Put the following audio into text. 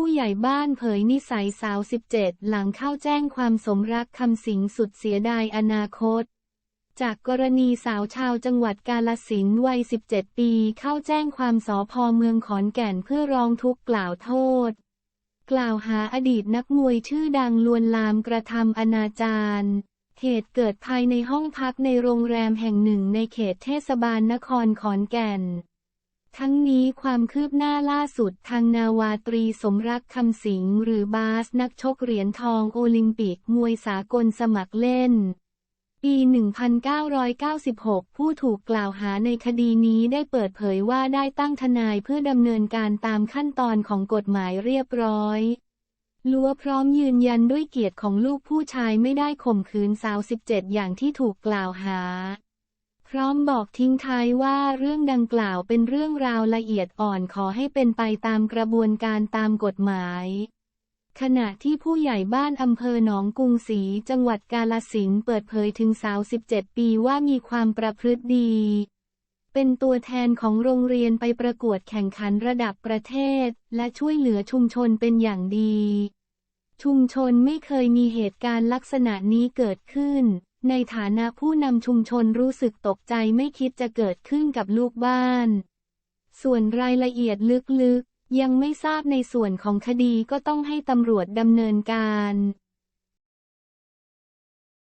ผู้ใหญ่บ้านเผยนิสัยสาว 17 หลังเข้าแจ้งความสมรักคำสิงสุดเสียดายอนาคต จากกรณีสาวชาวจังหวัดกาลสินวัย 17 ปีเข้าแจ้งความสพเมืองขอนแก่นเพื่อร้องทุกข์กล่าวโทษ กล่าวหาอดีตนักมวยชื่อดังลวนลามกระทำอนาจารเหตุเกิดภายในห้องพักในโรงแรมแห่งหนึ่งในเขตเทศบาลนครขอนแก่น ทั้งนี้ความคืบหน้าล่าสุดทางนาวาตรีสมรักคำสิงหรือบาสนักชกเหรียญทองโอลิมปิกมวยสากลสมัครเล่น ปี 1996 ผู้ถูกกล่าวหาในคดีนี้ได้เปิดเผยว่าได้ตั้งทนายเพื่อดำเนินการตามขั้นตอนของกฎหมายเรียบร้อยลัวพร้อมยืนยันด้วยเกียรติของลูกผู้ชายไม่ได้ข่มขืนสาว 17 อย่างที่ถูกกล่าวหา พร้อมบอกทิ้งท้ายว่าเรื่องดังกล่าวเป็นเรื่องราวละเอียดอ่อนขอให้เป็นไปตามกระบวนการตามกฎหมาย ขณะที่ผู้ใหญ่บ้านอำเภอหนองกรุงศรีจังหวัดกาลสินธุ์เปิดเผยถึงสาว 17 ปีว่ามีความประพฤติดี เป็นตัวแทนของโรงเรียนไปประกวดแข่งขันระดับประเทศ และช่วยเหลือชุมชนเป็นอย่างดี ชุมชนไม่เคยมีเหตุการณ์ลักษณะนี้เกิดขึ้น ในฐานะผู้นำชุมชนรู้สึกตกใจไม่คิดจะเกิดขึ้นกับลูกบ้าน ส่วนรายละเอียดลึกๆ ยังไม่ทราบในส่วนของคดีก็ต้องให้ตำรวจดำเนินการ